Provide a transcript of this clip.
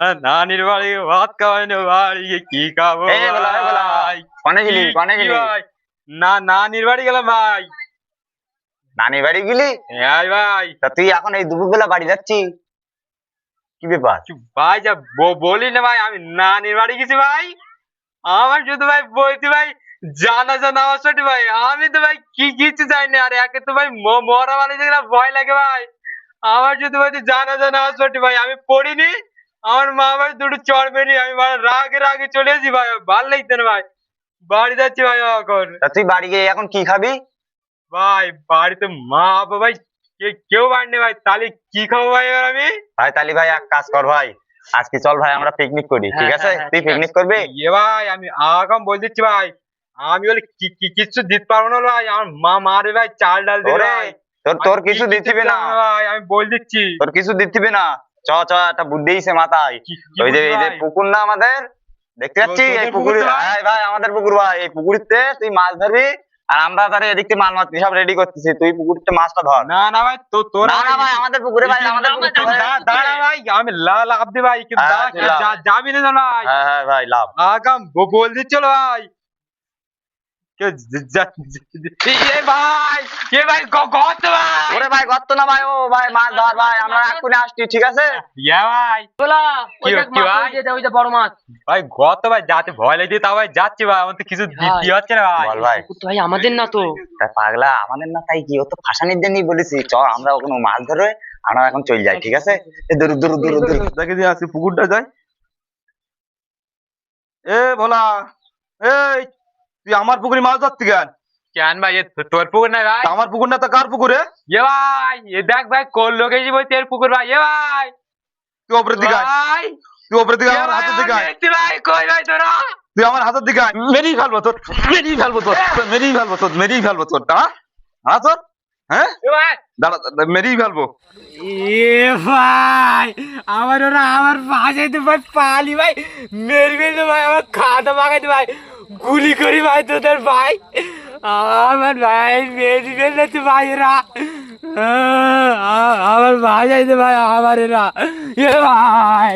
নানির বাড়ি ভাত খাওয়াই না কি খাব এই বলা, এই বলা। ভাই? কনে গেলি কনে গেলি না নানির বাড়ি গেলাম ভাই নানি বাড়ি গেলি হ্যাঁ ভাই তা তুই এখন এই দুপুরবেলা বাড়ি কি ব্যাপার ভাই যা বলি না ভাই আমি নানির বাড়ি গেছি ভাই আমার শুধু ভাই বলছি ভাই জানা জানা আমার ভাই আমি তো ভাই কি কিছু জানি না আর একে তো ভাই মরা মানে যেগুলো ভয় লাগে ভাই আমার শুধু ভাই জানা জানা আমার ভাই আমি পড়িনি আমার মা ভাই দুটো চড় মেরি আমি রাগে রাগে চলে এসেছি ভাই ভালো লাগছে না ভাই। বাড়ি যাচ্ছি ভাই এখন। তুই বাড়ি গিয়ে এখন কি খাবি? ভাই বাড়িতে মা বাবা ভাই কেউ বাড়ি নেই ভাই তাহলে কি খাব ভাই এবার আমি? ভাই তালি ভাই এক কাজ কর ভাই আজকে চল ভাই আমরা পিকনিক করি ঠিক হ্যাঁ, আছে? হ্যাঁ, হ্যাঁ, তুই পিকনিক করবি? এ ভাই আমি আগাম বলে দিচ্ছি ভাই আমি বলে কি কি- কিচ্ছু দিতে পারব না ভাই আমার মা মারে ভাই চাল ডাল দিবে ভাই। তোর তোর কিছু দিতিবে না। ভাই আমি বলে দিচ্ছি। তোর কিছু দিতিবে না? চ চ একটা বুদ্ধি মাথায়। কি- কি ওই যে এই যে? পুকুর না আমাদের? দেখতে পাচ্ছি? এই পুকুর ভাই? ভাই? আমাদের পুকুর ভাই। এই পুকুরিতে তুই মাছ ধরবি আর আমরা তারে এদিক থেকে মাল সব রেডি করতেছি। তুই পুকুরতে মাছটা ধর। না না ভাই তো তোর না না ভাই আমাদের পুকুরে ভাই আমাদের দাঁড়া ভাই আমি লা লাভ দে ভাই কিন্তু হ্যাঁ, যাবি না ভাই? হ্যাঁ হ্যাঁ ভাই লাভ। আগাম বল দিচ্ছিল ভাই। কে ভাই? এ ভাই গত ভাই? ওরে ভাই গর্ত না ভাই ও ভাই মাছ ধর ভাই আমরা এক্ষুনি আসছি ঠিক আছে? ইয়া ভাই। বলা ওই মাছ ভাই? ওই যে বড় মাছ। ভাই গত ভাই যাতে ভয় তাও ভাই যাচ্ছি ভাই আমার তো কিছু দিতে হচ্ছে না ভাই। বল ভাই। তো ভাই আমাদের না তো। পাগলা আমাদের না তাই কি? ও তো ফাঁসানির জন্যই বলেছি চ আমরা ওখানে মাছ ধরে আমরা এখন চলে যাই ঠিক আছে? দূর দূর দূর দূর দেখে দিয়ে আসি পুকুরটা যাই। এ ভোলা এই তুই আমার পুকুরে মাছ ধরতে কেন? কেন ভাই? তোর পুকুর নাই ভাই? আমার পুকুর না তো কার পুকুরে এ ভাই এ দেখ ভাই কোন লোকে যাব তোর পুকুর ভাই? এ ভাই। তুই ওপরের দিকে আয়। ভাই। তুই ওপরের দিকে আমার হাতের দিকে আয়। ভাই কই ভাই তোরা? তুই আমার হাতের দিকে আয়। মেরেই ফেলব তোর মেরেই ফেলব তোর মেরেই ফেলব তোর মেরেই ফেলব তোর হ্যাঁ হ্যাঁ তোর হ্যাঁ? এ ভাই। দাঁড়া মেরেই ফেলব। এ ভাই আমার ওরা আমার বাসাইতে ভাই পালি ভাই মেরে ফেলতে ভাই আমার খাতা পাকাইতে ভাই। গুলি করি ভাই তোদের ভাই। আমার ভাই, মেয়ে ভাই ভাইরা আমার ভাই বাসাইতে ভাই আমার এরা এ ভাই।